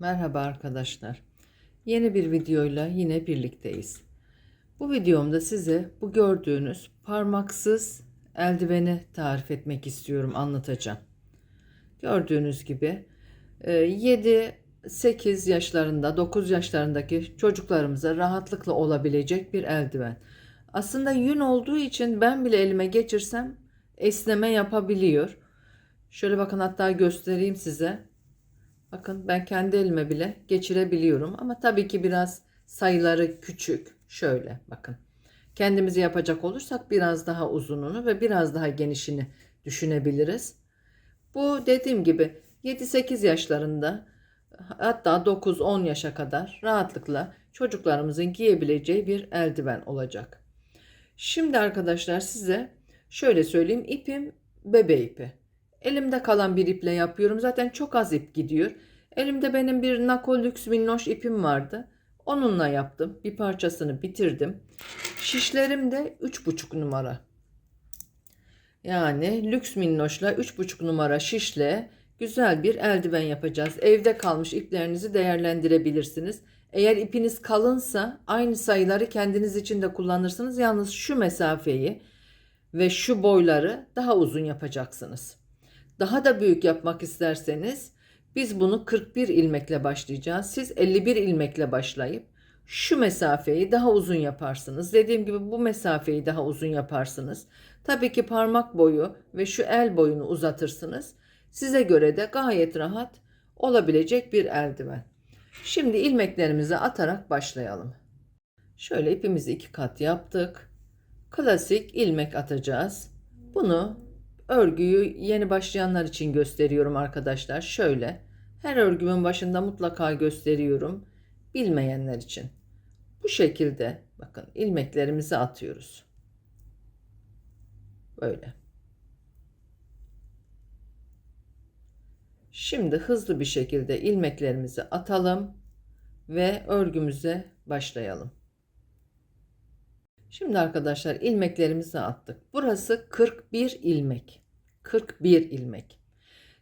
Merhaba arkadaşlar. Yeni bir videoyla yine birlikteyiz. Bu videomda size bu gördüğünüz parmaksız eldiveni tarif etmek istiyorum, anlatacağım. Gördüğünüz gibi 7-8 yaşlarında, 9 yaşlarındaki çocuklarımıza rahatlıkla olabilecek bir eldiven. Aslında yün olduğu için ben bile elime geçirsem esneme yapabiliyor. Şöyle bakın hatta göstereyim size. Bakın ben kendi elime bile geçirebiliyorum ama tabii ki biraz sayıları küçük. Şöyle bakın. Kendimizi yapacak olursak biraz daha uzununu ve biraz daha genişini düşünebiliriz. Bu dediğim gibi 7-8 yaşlarında hatta 9-10 yaşa kadar rahatlıkla çocuklarımızın giyebileceği bir eldiven olacak. Şimdi arkadaşlar size şöyle söyleyeyim ipim bebe ipi. Elimde kalan bir iple yapıyorum. Zaten çok az ip gidiyor. Elimde benim bir Nako Lux Minnoş ipim vardı. Onunla yaptım. Bir parçasını bitirdim. Şişlerim de 3,5 numara. Yani Lux Minnoş'la 3,5 numara şişle güzel bir eldiven yapacağız. Evde kalmış iplerinizi değerlendirebilirsiniz. Eğer ipiniz kalınsa aynı sayıları kendiniz için de kullanırsınız. Yalnız şu mesafeyi ve şu boyları daha uzun yapacaksınız. Daha da büyük yapmak isterseniz biz bunu 41 ilmekle başlayacağız. Siz 51 ilmekle başlayıp şu mesafeyi daha uzun yaparsınız. Dediğim gibi bu mesafeyi daha uzun yaparsınız. Tabii ki parmak boyu ve şu el boyunu uzatırsınız. Size göre de gayet rahat olabilecek bir eldiven. Şimdi ilmeklerimizi atarak başlayalım. Şöyle ipimizi iki kat yaptık. Klasik ilmek atacağız. Bunu örgüyü yeni başlayanlar için gösteriyorum arkadaşlar. Şöyle her örgümün başında mutlaka gösteriyorum. Bilmeyenler için. Bu şekilde bakın ilmeklerimizi atıyoruz. Böyle. Şimdi hızlı bir şekilde ilmeklerimizi atalım ve örgümüze başlayalım. Şimdi arkadaşlar ilmeklerimizi attık. Burası 41 ilmek. 41 ilmek.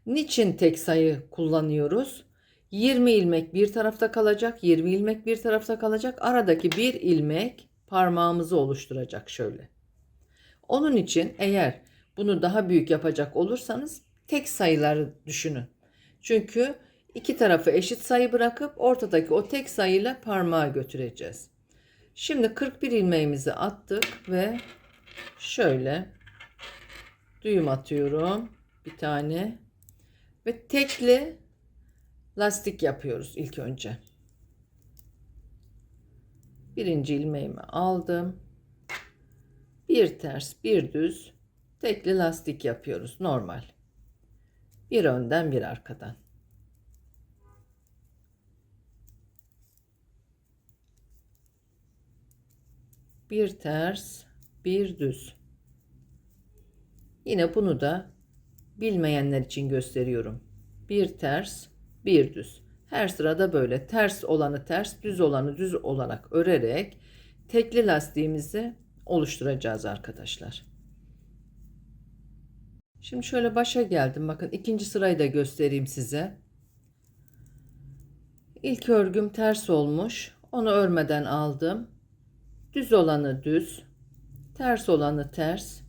Niçin tek sayı kullanıyoruz? 20 ilmek bir tarafta kalacak, 20 ilmek bir tarafta kalacak. Aradaki bir ilmek parmağımızı oluşturacak şöyle. Onun için eğer bunu daha büyük yapacak olursanız tek sayıları düşünün. Çünkü iki tarafı eşit sayı bırakıp ortadaki o tek sayıyla parmağı götüreceğiz. Şimdi 41 ilmeğimizi attık ve şöyle düğüm atıyorum. Bir tane ve tekli lastik yapıyoruz ilk önce. Birinci ilmeğimi aldım. Bir ters, bir düz tekli lastik yapıyoruz normal. Bir önden, bir arkadan. Bir ters, bir düz. Yine bunu da bilmeyenler için gösteriyorum. Bir ters, bir düz. Her sırada böyle ters olanı ters, düz olanı düz olarak örerek tekli lastiğimizi oluşturacağız arkadaşlar. Şimdi şöyle başa geldim. Bakın ikinci sırayı da göstereyim size. İlk örgüm ters olmuş. Onu örmeden aldım. Düz olanı düz, ters olanı ters.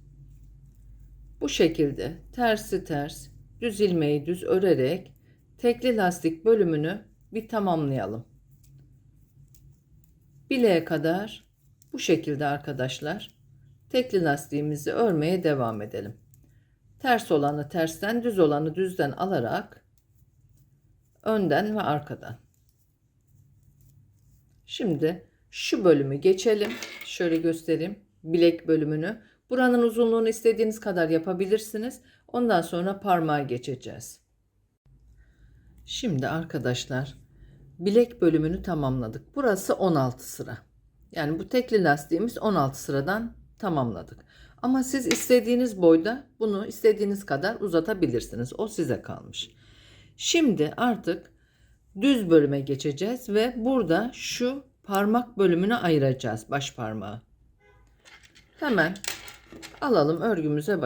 Bu şekilde tersi ters, düz ilmeği düz örerek tekli lastik bölümünü bir tamamlayalım. Bileğe kadar bu şekilde arkadaşlar tekli lastiğimizi örmeye devam edelim. Ters olanı tersten, düz olanı düzden alarak önden ve arkadan. Şimdi şu bölümü geçelim. Şöyle göstereyim. Bilek bölümünü. Buranın uzunluğunu istediğiniz kadar yapabilirsiniz. Ondan sonra parmağı geçeceğiz. Şimdi arkadaşlar bilek bölümünü tamamladık. Burası 16 sıra. Yani bu tekli lastiğimiz 16 sıradan tamamladık. Ama siz istediğiniz boyda bunu istediğiniz kadar uzatabilirsiniz. O size kalmış. Şimdi artık düz bölüme geçeceğiz ve burada şu parmak bölümünü ayıracağız baş parmağı. Hemen alalım örgümüze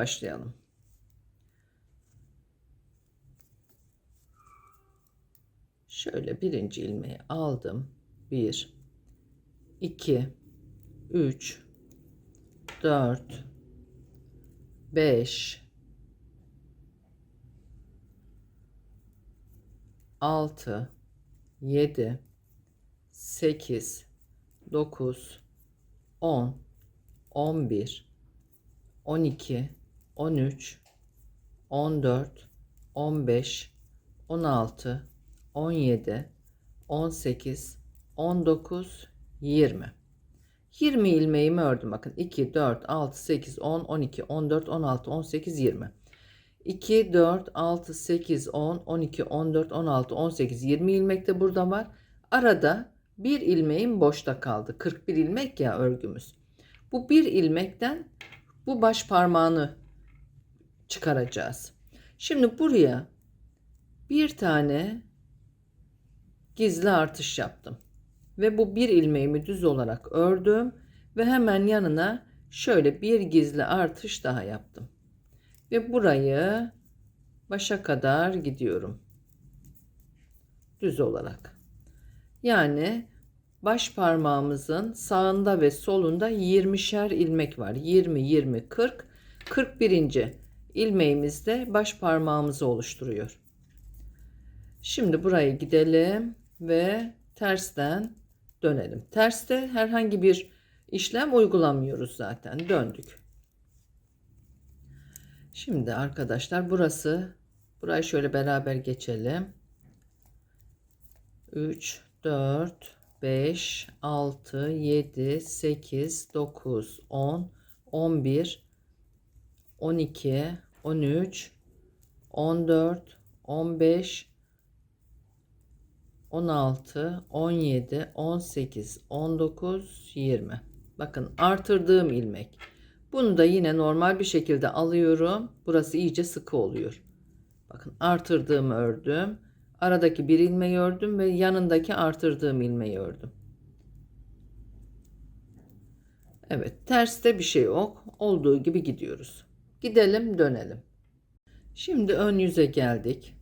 Şöyle birinci ilmeği aldım. 1 2 3 4 5 6 7 8 9 10 11 12 13 14 15 16 17 18 19 20 20 ilmeğimi ördüm bakın. 2 4 6 8 10 12 14 16 18 20 2 4 6 8 10 12 14 16 18 20 ilmek de burada var. Arada bir ilmeğim boşta kaldı 41 ilmek ya örgümüz bu bir ilmekten bu baş parmağını çıkaracağız şimdi buraya bir tane gizli artış yaptım ve bu bir ilmeğimi düz olarak ördüm ve hemen yanına şöyle bir gizli artış daha yaptım. Ve burayı başa kadar gidiyorum. Düz olarak. Yani baş parmağımızın sağında ve solunda 20'şer ilmek var. 20, 20, 40. 41. ilmeğimiz de baş parmağımızı oluşturuyor. Şimdi buraya gidelim ve tersten dönelim. Terste herhangi bir işlem uygulamıyoruz zaten. Döndük. Şimdi arkadaşlar burası burayı şöyle beraber geçelim. 3 4 5 6 7 8 9 10 11 12 13 14 15 16, 17, 18, 19, 20. Bakın artırdığım ilmek. Bunu da yine normal bir şekilde alıyorum. Burası iyice sıkı oluyor. Bakın artırdığımı ördüm. Aradaki bir ilmeği ördüm ve yanındaki artırdığım ilmeği ördüm. Evet terste bir şey yok. Olduğu gibi gidiyoruz. Gidelim dönelim. Şimdi ön yüze geldik.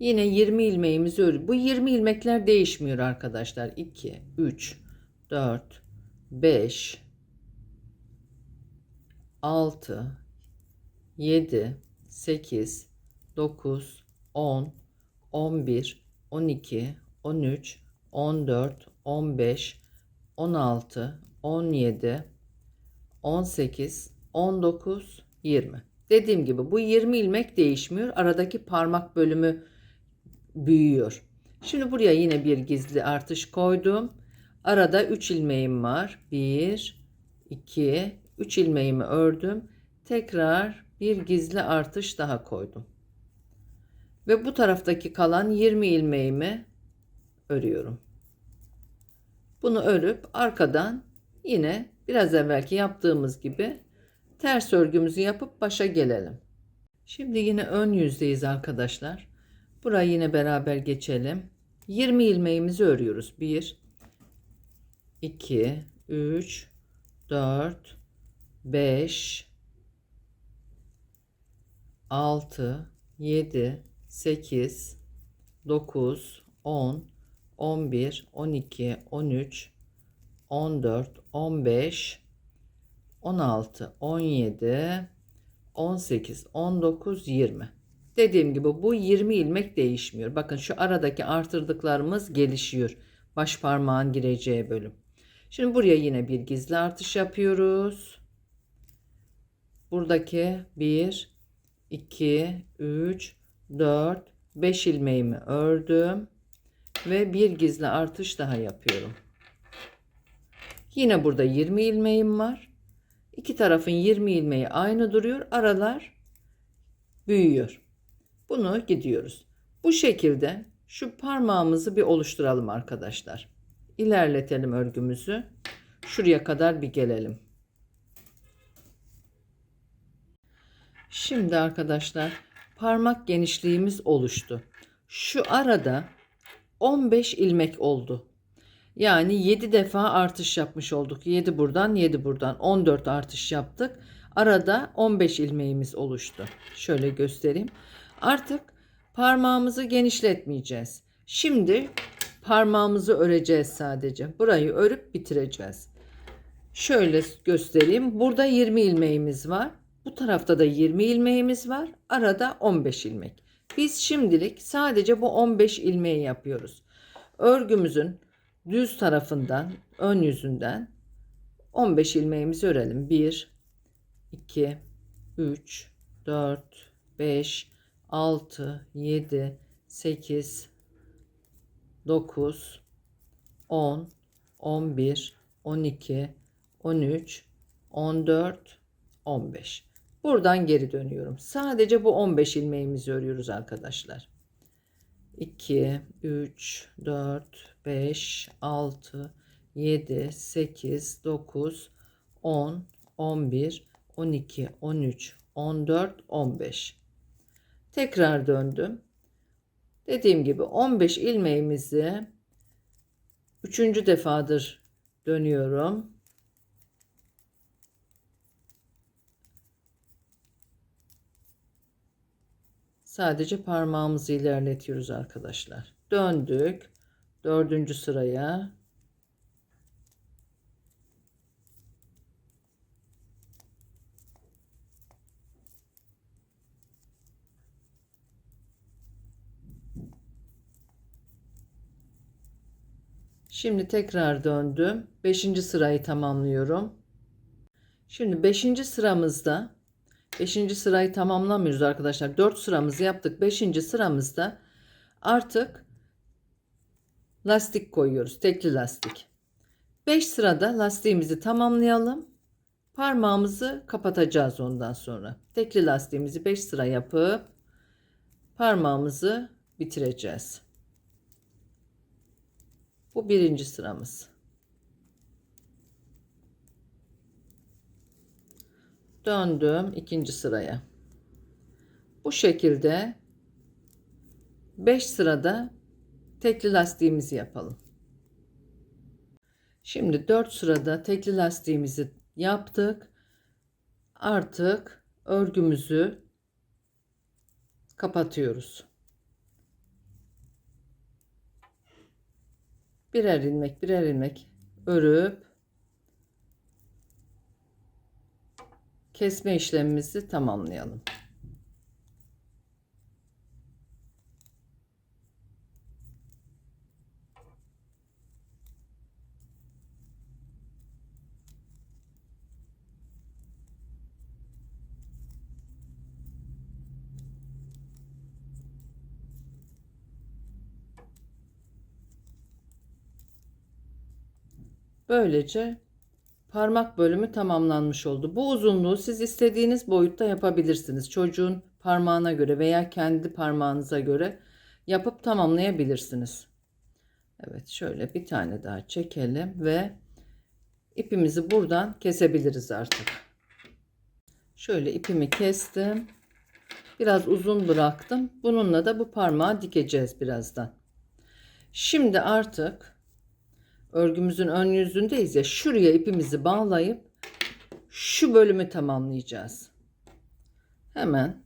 Yine 20 ilmeğimizi örüyoruz. Bu 20 ilmekler değişmiyor arkadaşlar. 2, 3, 4, 5, 6, 7, 8, 9, 10, 11, 12, 13, 14, 15, 16, 17, 18, 19, 20. Dediğim gibi bu 20 ilmek değişmiyor. Aradaki parmak bölümü büyüyor. Şimdi buraya yine bir gizli artış koydum. Arada 3 ilmeğim var. 1 2 3 ilmeğimi ördüm. Tekrar bir gizli artış daha koydum. Ve bu taraftaki kalan 20 ilmeğimi örüyorum. Bunu örüp arkadan yine biraz evvelki yaptığımız gibi ters örgümüzü yapıp başa gelelim. Şimdi yine ön yüzdeyiz arkadaşlar. Burayı yine beraber geçelim. 20 ilmeğimizi örüyoruz. 1 2 3 4 5 6 7 8 9 10 11 12 13 14 15 16 17 18 19 20 Dediğim gibi bu 20 ilmek değişmiyor. Bakın şu aradaki artırdıklarımız gelişiyor. Baş parmağın gireceği bölüm. Şimdi buraya yine bir gizli artış yapıyoruz. Buradaki 1, 2, 3, 4, 5 ilmeğimi ördüm. Ve bir gizli artış daha yapıyorum. Yine burada 20 ilmeğim var. İki tarafın 20 ilmeği aynı duruyor. Aralar büyüyor. Bunu gidiyoruz. Bu şekilde şu parmağımızı bir oluşturalım arkadaşlar. İlerletelim örgümüzü. Şuraya kadar bir gelelim. Şimdi arkadaşlar parmak genişliğimiz oluştu. Şu arada 15 ilmek oldu. Yani 7 defa artış yapmış olduk. 7 buradan 7 buradan 14 artış yaptık. Arada 15 ilmeğimiz oluştu. Şöyle göstereyim. Artık parmağımızı genişletmeyeceğiz. Şimdi parmağımızı öreceğiz sadece. Burayı örüp bitireceğiz. Şöyle göstereyim. Burada 20 ilmeğimiz var. Bu tarafta da 20 ilmeğimiz var. Arada 15 ilmek. Biz şimdilik sadece bu 15 ilmeği yapıyoruz. Örgümüzün düz tarafından, ön yüzünden 15 ilmeğimizi örelim. 1 2 3 4 5 6 7 8 9 10 11 12 13 14 15 buradan geri dönüyorum. Sadece bu 15 ilmeğimizi örüyoruz arkadaşlar. 2 3 4 5 6 7 8 9 10 11 12 13 14 15 tekrar döndüm. Dediğim gibi 15 ilmeğimizi üçüncü defadır dönüyorum Sadece parmağımızı ilerletiyoruz arkadaşlar. Döndük. Dördüncü sıraya. Şimdi tekrar döndüm. Beşinci sırayı tamamlıyorum. Şimdi beşinci sıramızda 5. sırayı tamamlamıyoruz arkadaşlar. 4 sıramızı yaptık. 5. sıramızda artık lastik koyuyoruz. Tekli lastik. 5 sırada lastiğimizi tamamlayalım. Parmağımızı kapatacağız ondan sonra. Tekli lastiğimizi 5 sıra yapıp parmağımızı bitireceğiz. Bu birinci sıramız. Döndüm ikinci sıraya. Bu şekilde 5 sırada tekli lastiğimizi yapalım. Şimdi 4 sırada tekli lastiğimizi yaptık. Artık örgümüzü kapatıyoruz. Birer ilmek birer ilmek örüp kesme işlemimizi tamamlayalım. Böylece parmak bölümü tamamlanmış oldu. Bu uzunluğu siz istediğiniz boyutta yapabilirsiniz. Çocuğun parmağına göre veya kendi parmağınıza göre yapıp tamamlayabilirsiniz. Evet şöyle bir tane daha çekelim ve ipimizi buradan kesebiliriz artık. Şöyle ipimi kestim. Biraz uzun bıraktım. Bununla da bu parmağı dikeceğiz birazdan. Şimdi artık örgümüzün ön yüzündeyiz ya şuraya ipimizi bağlayıp şu bölümü tamamlayacağız. Hemen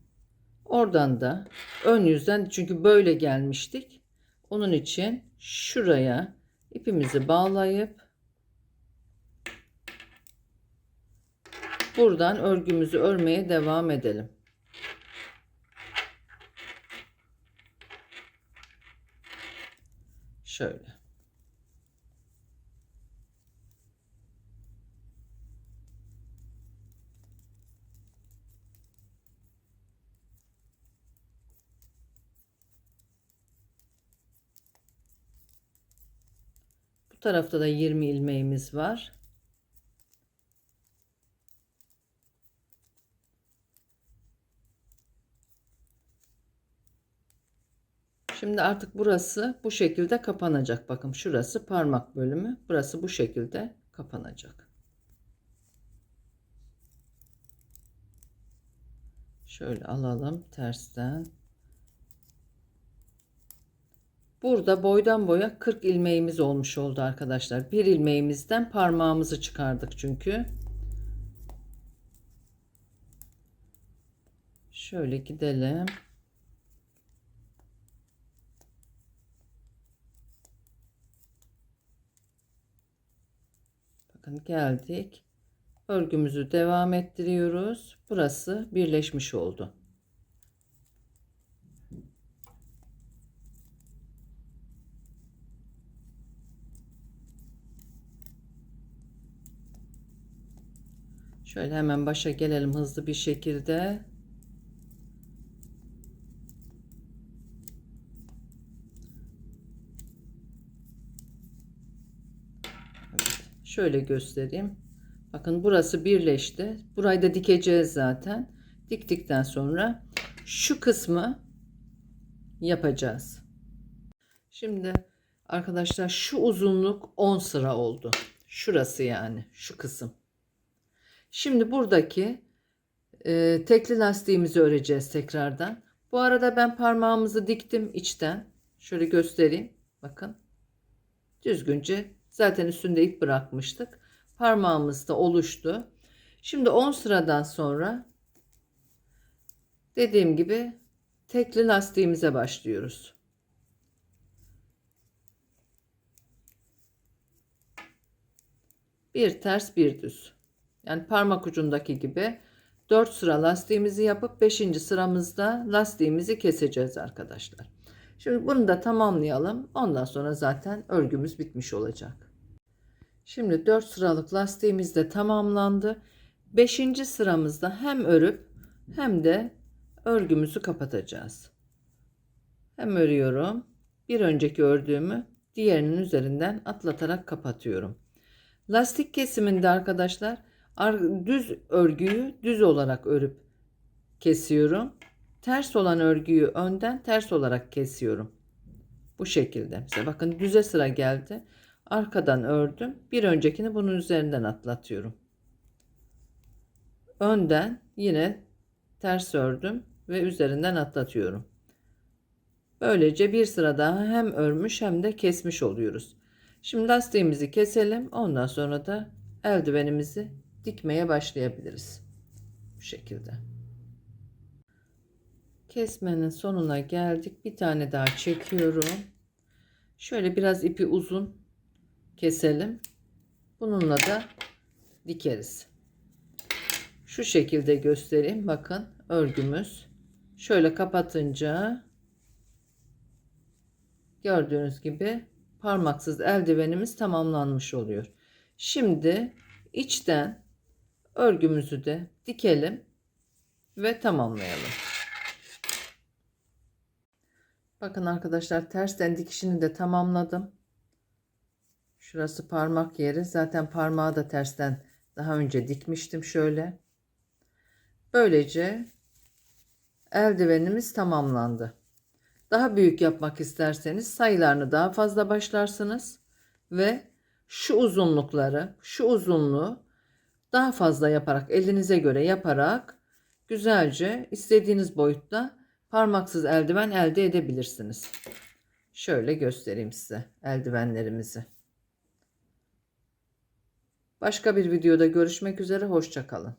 oradan da ön yüzden çünkü böyle gelmiştik. Onun için şuraya ipimizi bağlayıp buradan örgümüzü örmeye devam edelim. Şöyle. Tarafta da 20 ilmeğimiz var. Şimdi artık burası bu şekilde kapanacak. Bakın şurası parmak bölümü. Burası bu şekilde kapanacak. Şöyle alalım tersten. Burada boydan boya 40 ilmeğimiz olmuş oldu arkadaşlar. Bir ilmeğimizden parmağımızı çıkardık çünkü. Şöyle gidelim. Bakın geldik. Örgümüzü devam ettiriyoruz. Burası birleşmiş oldu. Şöyle hemen başa gelelim hızlı bir şekilde. Evet, şöyle göstereyim. Bakın burası birleşti. Burayı da dikeceğiz zaten. Diktikten sonra şu kısmı yapacağız. Şimdi arkadaşlar şu uzunluk 10 sıra oldu. Şurası yani şu kısım. Şimdi buradaki e, tekli lastiğimizi öreceğiz tekrardan. Bu arada ben parmağımızı diktim içten. Şöyle göstereyim. Bakın. Düzgünce zaten üstünde ip bırakmıştık. Parmağımız da oluştu. Şimdi 10 sıradan sonra dediğim gibi tekli lastiğimize başlıyoruz. Bir ters bir düz. Yani parmak ucundaki gibi 4 sıra lastiğimizi yapıp 5. sıramızda lastiğimizi keseceğiz arkadaşlar. Şimdi bunu da tamamlayalım. Ondan sonra zaten örgümüz bitmiş olacak. Şimdi 4 sıralık lastiğimiz de tamamlandı. 5. sıramızda hem örüp hem de örgümüzü kapatacağız. Hem örüyorum. Bir önceki ördüğümü diğerinin üzerinden atlatarak kapatıyorum. Lastik kesiminde arkadaşlar düz örgüyü düz olarak örüp kesiyorum. Ters olan örgüyü önden ters olarak kesiyorum. Bu şekilde. Mesela bakın düze sıra geldi. Arkadan ördüm. Bir öncekini bunun üzerinden atlatıyorum. Önden yine ters ördüm ve üzerinden atlatıyorum. Böylece bir sıra daha hem örmüş hem de kesmiş oluyoruz. Şimdi lastiğimizi keselim. Ondan sonra da eldivenimizi dikmeye başlayabiliriz. Bu şekilde. Kesmenin sonuna geldik. Bir tane daha çekiyorum. Şöyle biraz ipi uzun keselim. Bununla da dikeriz. Şu şekilde göstereyim. Bakın örgümüz. Şöyle kapatınca gördüğünüz gibi parmaksız eldivenimiz tamamlanmış oluyor. Şimdi içten örgümüzü de dikelim ve tamamlayalım. Bakın arkadaşlar tersten dikişini de tamamladım. Şurası parmak yeri. Zaten parmağı da tersten daha önce dikmiştim şöyle. Böylece eldivenimiz tamamlandı. Daha büyük yapmak isterseniz sayılarını daha fazla başlarsınız ve şu uzunlukları, şu uzunluğu daha fazla yaparak elinize göre yaparak güzelce istediğiniz boyutta parmaksız eldiven elde edebilirsiniz. Şöyle göstereyim size eldivenlerimizi. Başka bir videoda görüşmek üzere hoşçakalın.